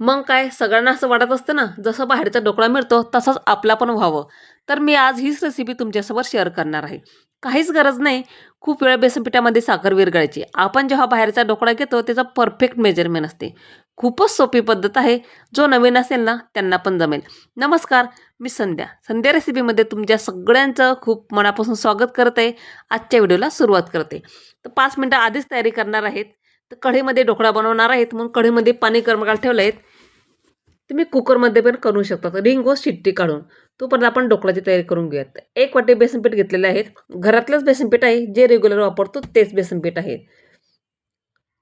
मग काय सगळ्यांना असं वाटत असतं ना जसं बाहेरचा ढोकळा मिळतो तसंच आपला पण व्हावं. तर मी आज हीच रेसिपी तुमच्यासोबत शेअर करणार आहे. काहीच गरज नाही खूप वेळा बेसनपिठामध्ये साखर विरघळायची. आपण जेव्हा बाहेरचा ढोकळा घेतो त्याचा परफेक्ट मेजरमेंट असते. खूपच सोपी पद्धत आहे जो नवीन असेल ना त्यांना पण जमेल. नमस्कार मी संध्या. संध्या रेसिपीमध्ये तुमच्या सगळ्यांचं खूप मनापासून स्वागत करत. आहे आजच्या व्हिडिओला सुरुवात करते. तर पाच मिनटं आधीच तयारी करणार आहेत. तर कढीमध्ये ढोकळा बनवणार आहेत म्हणून कढीमध्ये पाणी गरम ठेवलं आहेत तुम्ही कुकरमध्ये पण करू शकता. रिंग व शिट्टी काढून. तोपर्यंत आपण ढोकळाची तयारी करून घेऊयात. एक वाटी बेसनपीठ घेतलेले आहेत. घरातलंच बेसनपीठ आहे. जे रेग्युलर वापरतो तेच बेसनपीठ आहे.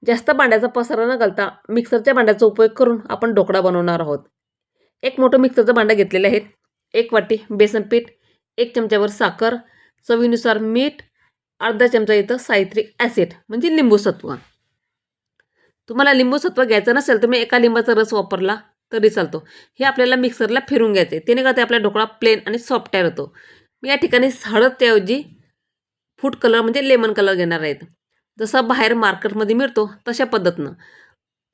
जास्त भांड्याचा पसारा न घालता मिक्सरच्या भांड्याचा उपयोग करून आपण ढोकळा बनवणार आहोत. एक मोठं मिक्सरचं भांडं घेतलेलं आहे एक वाटी बेसनपीठ एक चमच्यावर साखर चवीनुसार मीठ अर्धा चमचा इथं सायत्रिक ॲसिड म्हणजे लिंबूसत्व तुम्हाला लिंबूसत्व घ्यायचं नसेल तुम्ही एका लिंबाचा रस वापरला. तरी चालतो. हे आपल्याला मिक्सरला फिरून घ्यायचं आहे. त्याने का ते आपला ढोकळा प्लेन आणि सॉफ्ट तयार होतो. मी या ठिकाणी हळद त्याऐवजी फूड कलर म्हणजे लेमन कलर घेणार आहेत जसा बाहेर मार्केटमध्ये मिळतो तशा पद्धतीनं.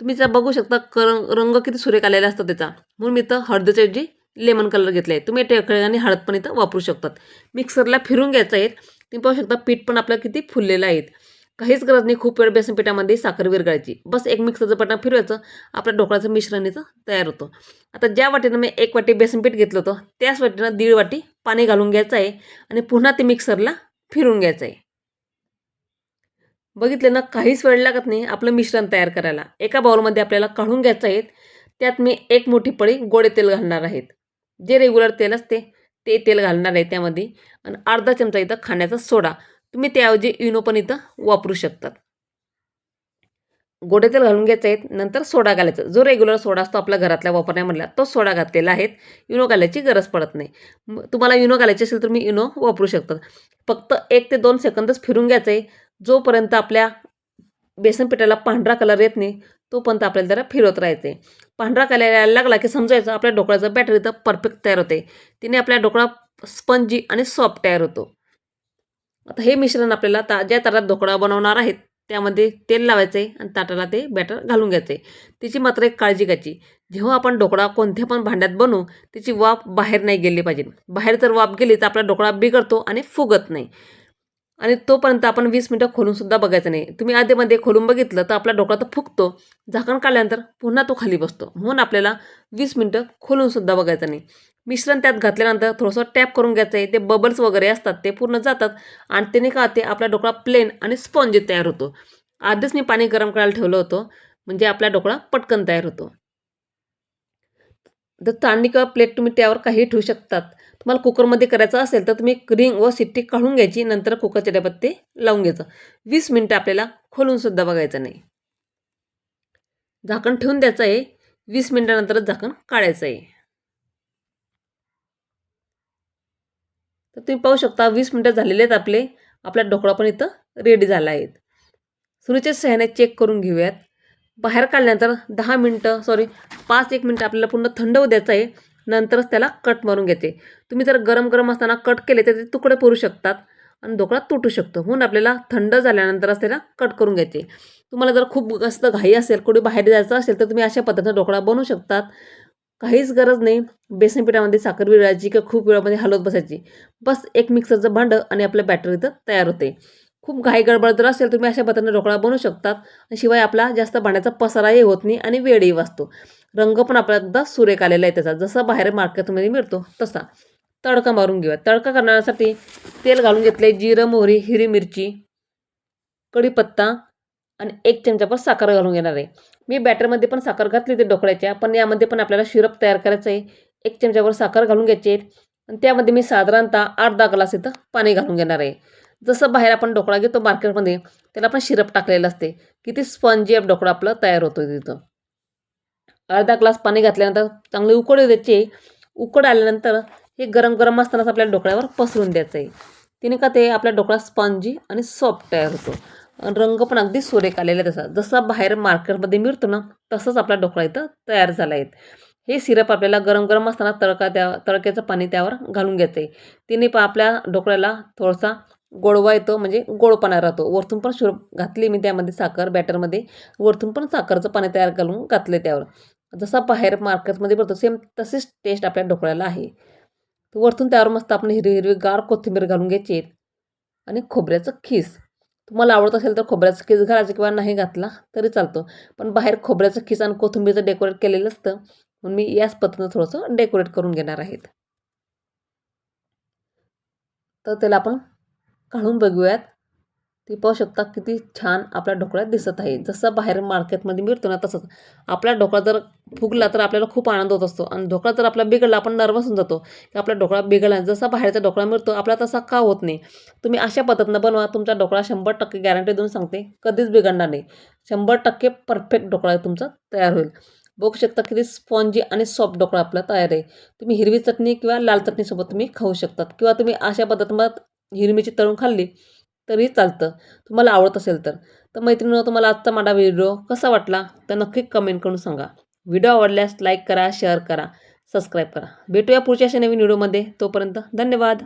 तुम्ही जर बघू शकता कर रंग किती सुरेख आलेला असतो त्याचा. म्हणून मी तर हळदीच्या ऐवजी लेमन कलर घेतला आहे तुम्ही ठिकाणी हळद पण इथं वापरू शकतात. मिक्सरला फिरून घ्यायचं आहे. तुम्ही पाहू शकता पीठ पण आपलं किती फुललेलं आहेत काहीच गरज नाही खूप वेळ बेसन पिठामध्ये साखर विरघळायची. बस एक मिक्सरचं पटना फिरवायचं. आपल्या ढोकळ्याचं मिश्रण इथं तयार होतं. आता ज्या वाटीनं मी एक वाटी बेसन पीठ घेतलं होतं त्याच वाटीनं दीड वाटी पाणी घालून घ्यायचं आहे आणि पुन्हा ते मिक्सरला फिरून घ्यायचं आहे. बघितलं ना काहीच वेळ लागत नाही आपलं मिश्रण तयार करायला. एका बाउलमध्ये आपल्याला काढून घ्यायचं आहे. त्यात मी एक मोठी पळी गोडे तेल घालणार आहेत जे रेग्युलर तेल असते ते तेल घालणार आहे त्यामध्ये. आणि अर्धा चमचा इथं खाण्याचा सोडा. तुम्ही त्याऐवजी इनो पण इथं वापरू शकतात. गोडे तेल घालून घ्यायचं आहे नंतर सोडा घालायचा. जो रेग्युलर सोडा असतो आपल्या घरातल्या वापरण्यामधला तो सोडा घातलेला आहे. इनो घालायची गरज पडत नाही. तुम्हाला इनो घालायची असेल तर मी इनो वापरू शकतात फक्त एक ते दोन सेकंदच फिरून घ्यायचं आहे. जोपर्यंत आपल्या बेसन पिठाला पांढरा कलर येत नाही तोपर्यंत आपल्याला जरा फिरवत राहायचं आहे. पांढरा कलर यायला लागला की समजायचं आपल्या ढोकळ्याचं बॅटर इथं परफेक्ट तयार होते तिने आपल्या ढोकळा स्पंजी आणि सॉफ्ट तयार होतो. आता हे मिश्रण आपल्याला ता ज्या ताटात ढोकळा बनवणार आहेत त्यामध्ये तेल लावायचं आहे आणि ताटाला ते बॅटर घालून घ्यायचं. आहे तिची मात्र एक काळजी घ्यायची. जेव्हा आपण ढोकळा कोणत्या पण भांड्यात बनवू तिची वाफ बाहेर नाही गेली पाहिजे. बाहेर जर वाफ गेली तर आपला ढोकळा बिघडतो आणि फुगत नाही. आणि तोपर्यंत आपण वीस मिनटं खोलूनसुद्धा बघायचं नाही. तुम्ही आधीमध्ये खोलून बघितलं तर आपला ढोकळा तर फुगतो. झाकण काढल्यानंतर पुन्हा तो खाली बसतो. म्हणून आपल्याला वीस मिनटं खोलूनसुद्धा बघायचं नाही. मिश्रण त्यात घातल्यानंतर थोडंसं टॅप करून घ्यायचं आहे ते बबल्स वगैरे असतात ते पूर्ण जातात आणि त्याने का ते आपला ढोकळा प्लेन आणि स्पॉन्जी तयार होतो. आधीच मी पाणी गरम करायला ठेवलं होतं म्हणजे आपला ढोकळा पटकन तयार होतो. जर चाळणी किंवा प्लेट तुम्ही त्यावर काही ठेवू शकतात. तुम्हाला कुकरमध्ये करायचं असेल तर तुम्ही रिंग व सिट्टी काढून घ्यायची नंतर कुकरच्या डब्यात ते लावून घ्यायचं. वीस मिनटं आपल्याला खोलूनसुद्धा बघायचं नाही. झाकण ठेवून द्यायचं आहे वीस मिनटानंतरच झाकण काढायचं आहे तर तुम्ही पाहू शकता वीस मिनटं झालेले आहेत आपले. आपला ढोकळा पण इथं रेडी झाला आहे. सुरूच्या सह्याने चेक करून घेऊयात. बाहेर काढल्यानंतर दहा मिनटं सॉरी पाच एक मिनटं आपल्याला पूर्ण थंड होऊ द्यायचं आहे. नंतरच त्याला कट मारून घेते. तुम्ही जर गरम गरम असताना कट केले तर ते तुकडे पुरू शकतात आणि ढोकळा तुटू शकतो. म्हणून आपल्याला थंड झाल्यानंतरच त्याला कट करून घेते. तुम्हाला जर खूप जास्त घाई असेल कुठे बाहेर जायचं असेल तर तुम्ही अशा पद्धतीनं ढोकळा बनवू शकतात. काहीच गरज नाही. बेसन पिठामध्ये साखर विरायची किंवा खूप वेळामध्ये हलवत बसायची. बस एक मिक्सरचं भांडं आणि आपलं बॅटर इथं तयार होते. खूप घाई गडबड जर असेल तुम्ही अशा पद्धतीने ढोकळा बनवू शकतात. आणि शिवाय आपला जास्त भांड्याचा पसाराही होत नाही आणि वेळही वाचतो. रंग पण आपला एकदा सुरेख आलेला आहे त्याचा. जसा बाहेर मार्केटमध्ये मिळतो तसा. तडका मारून घेऊया. तडका करण्यासाठी तेल घालून घेतले जिरं मोहरी हिरी मिरची कढीपत्ता आणि एक चमचाभर साखर घालून घेणार आहे. मी बॅटरमध्ये पण साखर घातली ते ढोकळ्याच्या पण यामध्ये पण आपल्याला शिरप तयार करायचं आहे. एक चमचाभर साखर घालून घ्यायची आहे. आणि त्यामध्ये मी साधारणतः अर्धा ग्लास इथं पाणी घालून घेणार आहे. जसं बाहेर आपण ढोकळा घेतो मार्केटमध्ये त्याला पण शिरप टाकलेलं असते. किती स्पंजी ढोकळा आपलं तयार होतो तिथं. अर्धा ग्लास पाणी घातल्यानंतर चांगली उकड द्यायचे उकड आल्यानंतर हे गरम गरम असतानाच आपल्या ढोकळ्यावर पसरून द्यायचं आहे. तिने का ते आपल्या ढोकळा स्पंजी आणि सॉफ्ट तयार होतो. रंग पण अगदी सुरेख आलेला आहे तसा. जसा बाहेर मार्केटमध्ये मिळतो ना तसंच आपला ढोकळा इथं तयार झाला आहे. हे सिरप आपल्याला गरम गरम असताना तडका त्या तडक्याचं पाणी त्यावर घालून घ्यायचं आहे तिने पण आपल्या ढोकळ्याला थोडासा गोडवा येतो म्हणजे गोडपणा राहतो. वरतून पण शुर घातली मी त्यामध्ये साखर बॅटरमध्ये. वरतून पण साखरचं पाणी तयार घालून घातलं त्यावर. जसा बाहेर मार्केटमध्ये पडतो सेम तशीच टेस्ट आपल्या ढोकळ्याला आहे. वरतून त्यावर मस्त आपण हिरवी हिरवी गार कोथिंबीर घालून घ्यायची. आणि खोबऱ्याचं खीस. तुम्हाला आवडत असेल तर खोबऱ्याचं खीस घालायचा किंवा नाही घातला तरी चालतो. पण बाहेर खोबऱ्याचं खीस आणि कोथिंबीरचं डेकोरेट केलेलं असतं म्हणून मी याच पद्धतीनं थोडंसं डेकोरेट करून घेणार आहेत. तर त्याला आपण काढून बघूयात. ती पाहू शकता किती छान आपल्या ढोकळ्यात दिसत आहे. जसं बाहेर मार्केटमध्ये मिळतो ना तसंच. आपला ढोकळा जर फुगला तर आपल्याला खूप आनंद होत असतो आणि ढोकळा जर आपला बिघडला आपण नर्वस होऊन जातो की आपला ढोकळा बिघडला जसा बाहेरचा ढोकळा मिळतो आपला तसा का होत नाही? तुम्ही अशा पद्धतीनं बनवा. तुमचा ढोकळा शंभर टक्के गॅरंटी देऊन सांगते कधीच बिघडणार नाही. शंभर टक्के परफेक्ट ढोकळा तुमचा तयार होईल. बघू शकता किती स्पॉन्जी आणि सॉफ्ट ढोकळा आपला तयार आहे. तुम्ही हिरवी चटणी किंवा लाल चटणीसोबत तुम्ही खाऊ शकतात किंवा तुम्ही अशा पद्धतीनं हिरमीची तळून खाल्ली तरी चालतं. तुम्हाला आवडत असेल तर. तर मैत्रिणीनं तुम्हाला आजचा माझा व्हिडिओ कसा वाटला तर नक्की कमेंट करून सांगा. व्हिडिओ आवडल्यास लाईक करा शेअर करा सबस्क्राईब करा. भेटूया पुढच्या अशा नवीन व्हिडिओमध्ये. तोपर्यंत धन्यवाद.